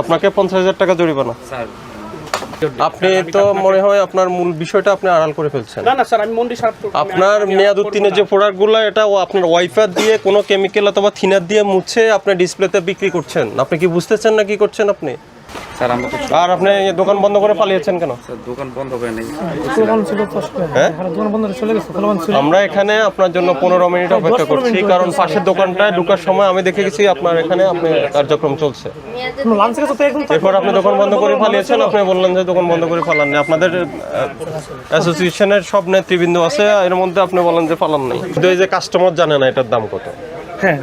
আপনাকে পঞ্চাশ হাজার টাকা জরিমানা। আপনি তো মনে হয় আপনার মূল বিষয়টা আপনি আড়াল করে ফেলছেন। না না স্যার আমি মন্ডি আপনার মেয়াদ উত্তীর্ণের যে প্রোডাক্টগুলো এটা ও আপনার ওয়াইফার দিয়ে কোনো কেমিক্যাল অথবা থিনার দিয়ে মুছে আপনি ডিসপ্লেতে বিক্রি করছেন। আপনি কি বুঝতেছেন না কি করছেন আপনি? স্যার আমরা আর আপনি দোকান বন্ধ করে পালিয়েছেন কেন? স্যার দোকান বন্ধ করে নেই। খোলাবান ছিল ফার্স্ট হ্যাঁ? দোকান বন্ধ চলে গেছে ছিল। আমরা এখানে আপনার জন্য পনেরো মিনিট অপেক্ষা করছি কারণ পাশের দোকানটায় ঢোকার সময় আমি দেখে গেছি আপনার এখানে আপনার কার্যক্রম চলছে। লাঞ্চের তো একদম এরপর আপনি দোকান বন্ধ করে পালিয়েছেন আপনি বললেন যে দোকান বন্ধ করে পালান না আপনাদের অ্যাসোসিয়েশনের সব নেতৃবৃন্দ আছে এর মধ্যে আপনি বলেন যে পালান নাই কিন্তু এই যে কাস্টমার জানে না এটার দাম কত। হ্যাঁ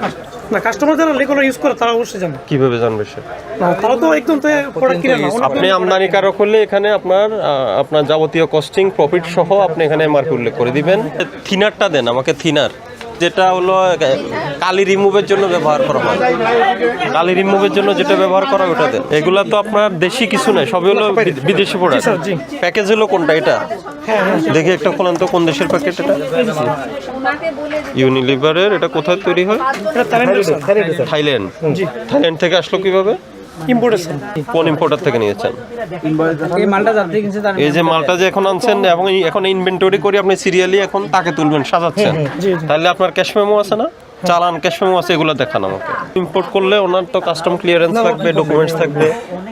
না কাস্টমার যারা রেগুলার ইউজ করে তারা অবশ্যই জানে। কীভাবে জানবে সে? না তারা তো একদম তো প্রোডাক্ট কিনে না আপনি আমদানিকারক হলে এখানে আপনার আহ, আপনার যাবতীয় কস্টিং প্রফিট সহ আপনি এখানে এমআরপি উল্লেখ করে দিবেন। থিনারটা দেন আমাকে থিনার। যেটা হলো কালি রিমুভের জন্য ব্যবহার করা হয়। কালি রিমুভের জন্য যেটা ব্যবহার করা হয় ওটা দেন এগুলা তো আপনার দেশি কিছু নয় সবই হলো বিদেশি প্রোডাক্ট প্যাকেজ হলো কোনটা এটা? দেখি একটা খোলান তো কোন দেশের প্যাকেট এটা? ইউনিলিভারের এটা কোথায় তৈরি হয়? থাইল্যান্ড থাইল্যান্ড থেকে আসলো কীভাবে? ইম্পোর্টেশন কোন ইম্পোর্টার থেকে নিয়েছেন? এই মালটা যার থেকে কিনছে এই যে মালটা যে এখন আনছেন এবং এখন ইনভেন্টরি করে আপনি সিরিয়ালি এখন তাকে তুলবেন সাজাচ্ছেন। জি, জি। তাহলে আপনার ক্যাশ মেমো আছে না? চালান ক্যাশ মেমো আছে এগুলো দেখান আমাকে। ইম্পোর্ট করলে ওনার তো কাস্টম ক্লিয়ারেন্স থাকবে ডকুমেন্টস থাকবে।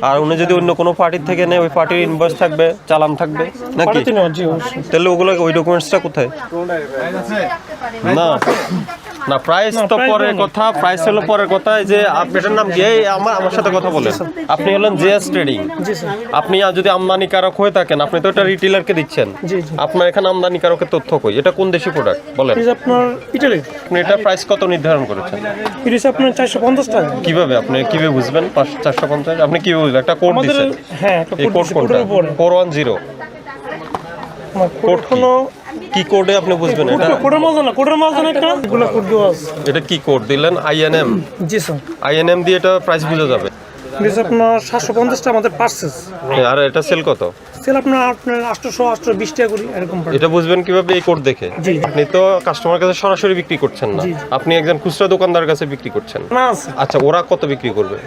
আর উনি যদি অন্য কোনো পার্টির থেকে নেয় ওই পার্টির ইনভয়েস থাকবে চালান থাকবে নাকি? তাহলে ওগুলো ওই ডকুমেন্টসটা কোথায়? না। না প্রাইস তো পরের কথা প্রাইস হলো পরের কথা যে আপনার নাম গিয়ে আমার আমার সাথে কথা বলেন। আপনি হলেন জিএস ট্রেডিং। আপনি যদি আমদানি কারক হয়ে থাকেন আপনি তো এটা রিটেলারকে দিচ্ছেন। আপনার এখানে আমদানি কারকের তথ্য কই? এটা কোন দেশি প্রোডাক্ট বলেন। আপনার ইটালি আপনি এটা প্রাইস কত নির্ধারণ করেছেন? প্রাইস আপনার 450 টাকা। কীভাবে? আপনি কীভাবে বুঝবেন? 450 আপনি কীভাবে বুঝবেন? একটা কোড দিয়েছেন হ্যাঁ একটা কোড কোড 410 কোড কি? কোডে আপনি বুঝবেন এটা? কোডের মাল জানা কোডের একটা? কোড দেওয়া আছে। এটা কি কোড দিলেন? আইএনএম জি স্যার। আইএনএম দিয়ে এটা প্রাইস বোঝা যাবে। আপনার সাতশো পঞ্চাশটা আমাদের পার্সেস। আর এটা সেল কত? সেল আপনার আপনার আটশোশো আটশো বিশ টাকা করি এরকম পড়ে। এটা বুঝবেন কীভাবে এই কোড দেখে। আপনি তো কাস্টমার কাছে সরাসরি বিক্রি করছেন না। আপনি একজন খুচরা দোকানদার কাছে বিক্রি করছেন। না আচ্ছা ওরা কত বিক্রি করবে?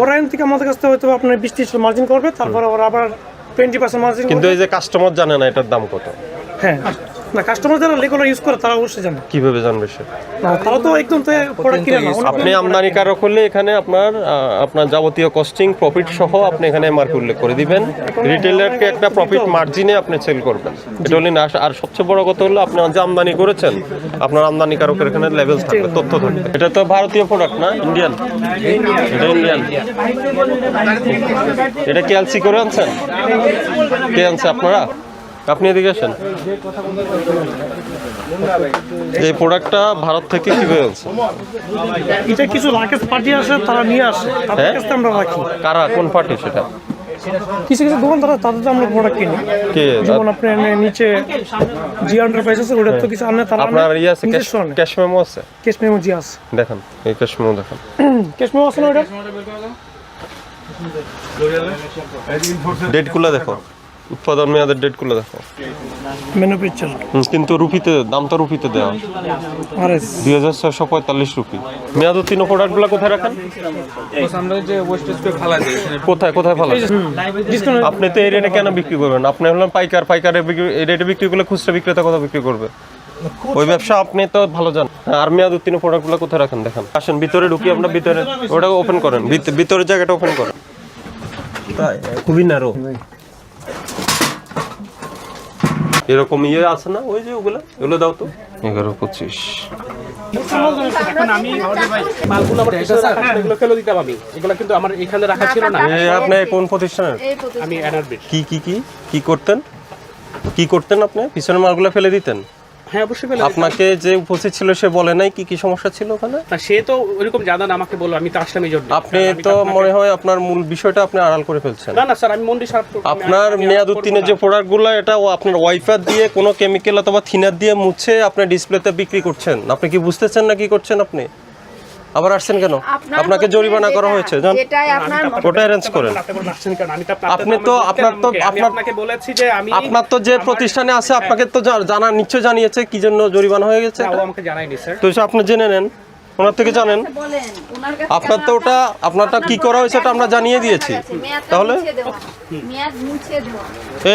ওরা এখান থেকে আমাদের কাছ থেকে হয়তো আপনার বিশ ত্রিশ মার্জিন করবে তারপরে ওরা আবার টোয়েন্টি পার্সেন্ট মার্জিন কিন্তু এই যে কাস্টমার জানে না এটার দাম কত। হ্যাঁ। না কাস্টমার যারা রেগুলার ইউজ করে তারা অবশ্যই জানে। কীভাবে জানবে সে? না তারা তো একদম তো প্রোডাক্ট কিনে না আপনি আমদানিকারক হলে এখানে আপনার আপনার যাবতীয় কস্টিং প্রফিট সহ আপনি এখানে এমআরপি উল্লেখ করে দিবেন। রিটেলারকে একটা প্রফিট মার্জিনে আপনি সেল করবেন। এটা হলে না আর সবচেয়ে বড় কথা হলো আপনি যে আমদানি করেছেন আপনার আমদানিকারকের এখানে লেভেল থাকবে তথ্য থাকবে। এটা তো ভারতীয় প্রোডাক্ট না ইন্ডিয়ান এটা ইন্ডিয়ান এটা কি এলসি করে আনছেন? কে আনছে আপনারা? আপনি এদিকে আসেন। এই প্রোডাক্টটা ভারত থেকে কীভাবে আনছে? এটা কিছু লাকেজ পার্টি আসে তারা নিয়ে আসে। তাদের হ্যাঁ? কাছ থেকে আমরা রাখি। কারা? কোন পার্টি সেটা? কিছু কিছু দোকান তারা তাদের আমরা প্রোডাক্ট কিনি। কে? যেমন আপনি নিচে জি এন্টারপ্রাইজ আছে ওটা তো কিছু আনে তারা আপনার ইয়ে আছে ক্যাশ মেমো আছে? ক্যাশ মেমো জি আছে। দেখেন এই ক্যাশ মেমো দেখেন। ক্যাশ মেমো আছে না ওটা ডেটগুলো দেখো। উৎপাদন মেয়াদের ডেটগুলো দেখো। মেনু পিকচার কিন্তু রুপিতে দাম তো রুপিতে দেওয়া আর এস দুই হাজার ছয়শো পঁয়তাল্লিশ রুপি। মেয়াদ উত্তীর্ণ প্রোডাক্টগুলো কোথায় রাখেন? আমরা যে ওয়েস্টেজ করে ফালা দিই কোথায় কোথায় ফেলা আপনি তো এই রেটে কেন বিক্রি করবেন? আপনি হলেন পাইকার পাইকারে এই রেটে বিক্রি করলে খুচরা বিক্রেতা কত বিক্রি করবে? ওই ব্যবসা আপনি তো ভালো জান আর মেয়াদ উত্তীর্ণ প্রোডাক্টগুলো কোথায় রাখেন? দেখেন। আসেন ভিতরে ঢুকি আপনার ভিতরে ওটা ওপেন করেন। ভিত- ভিতরের জায়গাটা ওপেন করেন। তাই খুবই নারো এরকম ইয়ে আছে না? ওই যে ওগুলো? এগুলো দাও তো। এগারো পঁচিশ। এখন আমি মালগুলো আমার এসে রাখা ছিল, এগুলো ফেলে দিতাম আমি এগুলো কিন্তু আমার এখানে রাখা না আপনি কোন প্রতিষ্ঠানের? আমি এনআরবির কি কি কি? কি করতেন? কি করতেন আপনি? পিছনের মালগুলো ফেলে দিতেন? হ্যাঁ অবশ্যই ফেলে আপনাকে যে উপস্থিত ছিল সে বলে নাই কি কি সমস্যা ছিল ওখানে? না সে তো ওইরকম জানা না আমাকে বলল আমি তো আসলাম এই জন্য। আপনি তো মনে হয় আপনার মূল বিষয়টা আপনি আড়াল করে ফেলছেন। না না স্যার আমি মন্ডি সাহেব আপনার মেয়াদ উত্তীর্ণের যে প্রোডাক্টগুলো এটা ও আপনার ওয়াইফার দিয়ে কোনো কেমিক্যাল অথবা থিনার দিয়ে মুছে আপনি ডিসপ্লেতে বিক্রি করছেন। আপনি কি বুঝতেছেন না কি করছেন আপনি? আবার আসছেন কেন? আপনাকে জরিমানা করা হয়েছে আপনার ওটা অ্যারেঞ্জ করেন। আপনি তো আপনার- তো- আপনাকে বলেছি যে আমি আপনার তো যে প্রতিষ্ঠানে আছে আপনাকে তো জানা নিশ্চয় জানিয়েছে কি জন্য জরিমানা হয়ে গেছে? আমাকে জানায়নি স্যার। তো আপনি জেনে নেন। ওনার থেকে জানেন। কাছে আপনার তো ওটা আপনারটা কি করা হয়েছে এটা আমরা জানিয়ে দিয়েছি। তাহলে?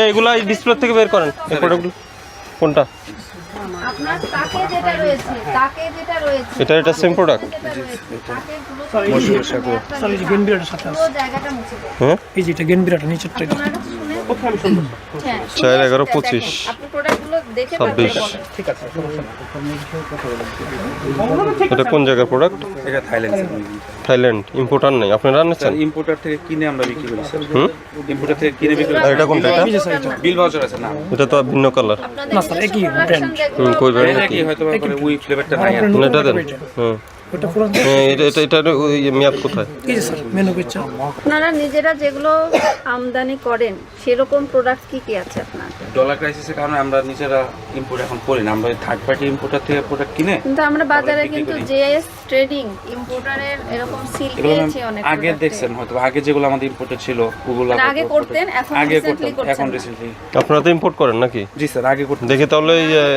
এগুলা ডিসপ্লে থেকে বের করেন। এই প্রোডাক্টগুলো কোনটা? আপনার তাকে যেটা রয়েছে তাকে যেটা রয়েছে এটা এটা সেম প্রোডাক্ট যেটা স্যার এই যে গেন সাথে আছে। জায়গাটা মুছে হ্যাঁ? এই যে এটা নিচেরটা এটা হ্যাঁ চার এগারো পঁচিশ। ছাব্বিশ এটা কোন জায়গার প্রোডাক্ট এটা থাইল্যান্ড থাইল্যান্ড ইম্পোর্টার নেই। আপনারা আনছেন? ইম্পোর্টার থেকে কিনে আমরা বিক্রি করি স্যার। হুম? ইম্পোর্টার থেকে কিনে বিক্রি আর করি এটা কোনটা এটা? বিল ভাউচার আছে না। এটা তো ভিন্ন কালার। না, স্যার, একই ব্র্যান্ড হুম কই ব্র্যান্ড একই কি? হয়তো উই ফ্লেভারটা নাই এটা দেন। হুম। হ্যাঁ, এটা এটা মেয়াদ কোথায়? এই স্যার মেনু পিকচার আপনারা নিজেরা যেগুলো আমদানি করেন সেরকম প্রোডাক্ট কি কি আছে আপনার? ডলার ক্রাইসিসের কারণে আমরা নিজেরা ইম্পোর্ট এখন করি না। আমরা থার্ড পার্টি ইম্পোর্টার থেকে প্রোডাক্ট কিনে কিন্তু আমরা বাজারে কিন্তু জেএস ট্রেডিং ইম্পোর্টারের এরকম সিল পেয়েছি অনেক আগে দেখছেন হয়তো আগে যেগুলো আমাদের ইম্পোর্টেড ছিল ওগুলো মানে আগে করতেন, এখন আগে recently এখন রিসেন্টলি আপনারা তো ইম্পোর্ট করেন নাকি? জি স্যার আগে করতাম। দেখি তাহলে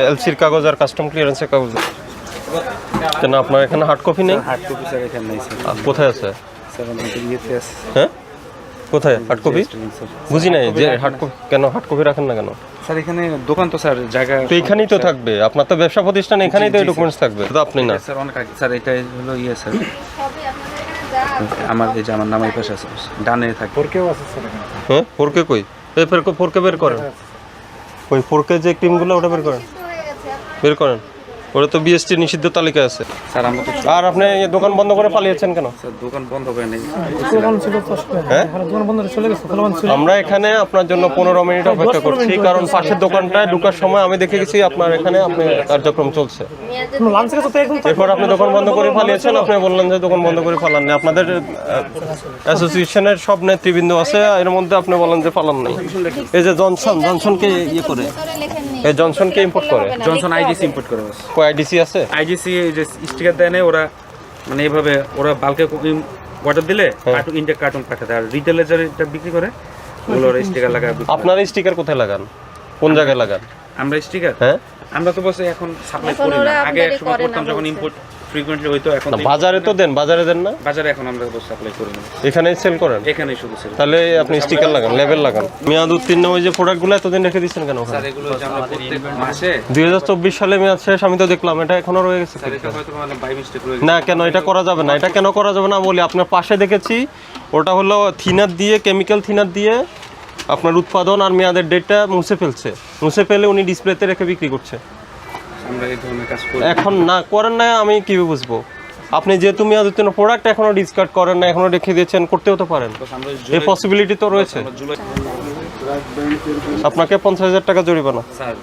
এলসির কাগজ আর কাস্টম ক্লিয়ারেন্সের কাগজ। কেন আপনার এখানে হার্ড কপি নেই? হার্ড কপি স্যার এখানে নাই স্যার কোথায় আছে? স্যার আমাদের ইয়েতে আছে হ্যাঁ? কোথায়? হার্ড কপি বুঝি নাই যে হার্ড কপি কেন হার্ড কপি রাখেন না কেন? স্যার এখানে দোকান তো স্যার জায়গা তো এখানেই তো থাকবে। আপনার তো ব্যবসা প্রতিষ্ঠান এখানেই তো ডকুমেন্টস থাকবে। তো আপনি না। স্যার অনেক আগে। স্যার এটা হলো ইয়ে স্যার আমার এই যে আমার নাম এই পাশে আছে ডানে থাকে। ফোরকেও আছে স্যার হ্যাঁ? ফোরকে কই? এই ফোরকে ফোরকে বের করেন। ওই ফোরকে যে ক্রিমগুলো ওটা বের করেন। বের করেন। ওটা তো বিএসটি নিষিদ্ধ তালিকায় আছে। স্যার আমরা তো আর আপনি দোকান বন্ধ করে পালিয়েছেন কেন? স্যার দোকান বন্ধ করে নেই। হ্যাঁ? দোকান বন্ধ চলে গেছে আমরা এখানে আপনার জন্য পনেরো মিনিট অপেক্ষা করছি কারণ পাশের দোকানটায় ঢোকার সময় আমি দেখে গেছি আপনার এখানে আপনার কার্যক্রম চলছে। এরপর আপনি দোকান বন্ধ করে ফালিয়েছেন আপনি বললেন যে দোকান বন্ধ করে ফালান নাই। আপনাদের অ্যাসোসিয়েশনের সব নেতৃবৃন্দ আছে এর মধ্যে আপনি বলেন যে ফালান নাই। এই যে জনসন জনসনকে ইয়ে করে। লেখেন নেই জনসনকে ইম্পোর্ট করে জনসন আইডিসি ইম্পোর্ট করে বাস। কয় আইডিসি আছে? আইডিসি যে স্টিকার দেয় না ওরা মানে এইভাবে ওরা বালকে অর্ডার দিলে কার্টুন ইন্ডিয়া কার্টুন পাঠাতে আর রিটেলে এটা বিক্রি করে ওগুলো ওরা স্টিকার লাগায়। আপনারা স্টিকার কোথায় লাগান? কোন জায়গায় লাগান? আমরা স্টিকার হ্যাঁ? আমরা তো বসে এখন সাপ্লাই করি না। আগে এক সময় করতাম যখন ইম্পোর্ট ফ্রিকোয়েন্টলি হইতো এখন বাজারে তো দেন বাজারে দেন না। বাজারে এখন আমরা সাপ্লাই করি না। এখানেই সেল করেন? এখানেই শুধু সেল তাহলে আপনি স্টিকার লাগান লেবেল লাগান। মেয়াদ উত্তীর্ণ ওই যে প্রোডাক্টগুলো এতদিন রেখে দিচ্ছেন কেন ওখানে? দুই হাজার চব্বিশ সালে মেয়াদ শেষ আমি তো দেখলাম এটা এখনও রয়ে গেছে স্যার এটা হয়তো মানে রয়ে না কেন? এটা করা যাবে না। এটা কেন করা যাবে না বলি আপনার পাশে দেখেছি ওটা হলো থিনার দিয়ে কেমিক্যাল থিনার দিয়ে আপনার উৎপাদন আর মেয়াদের ডেটটা মুছে ফেলছে। মুছে ফেলে উনি ডিসপ্লেতে রেখে বিক্রি করছে। আমরা এই ধরনের কাজ করি। এখন না করেন না আমি কীভাবে বুঝব? আপনি যেহেতু মেয়াদ জন্য প্রোডাক্ট এখনও ডিসকার্ড করেন না এখনও রেখে দিয়েছেন করতেও তো পারেন। এ এই পসিবিলিটি তো রয়েছে। আপনাকে পঞ্চাশ হাজার টাকা জরিমানা। স্যার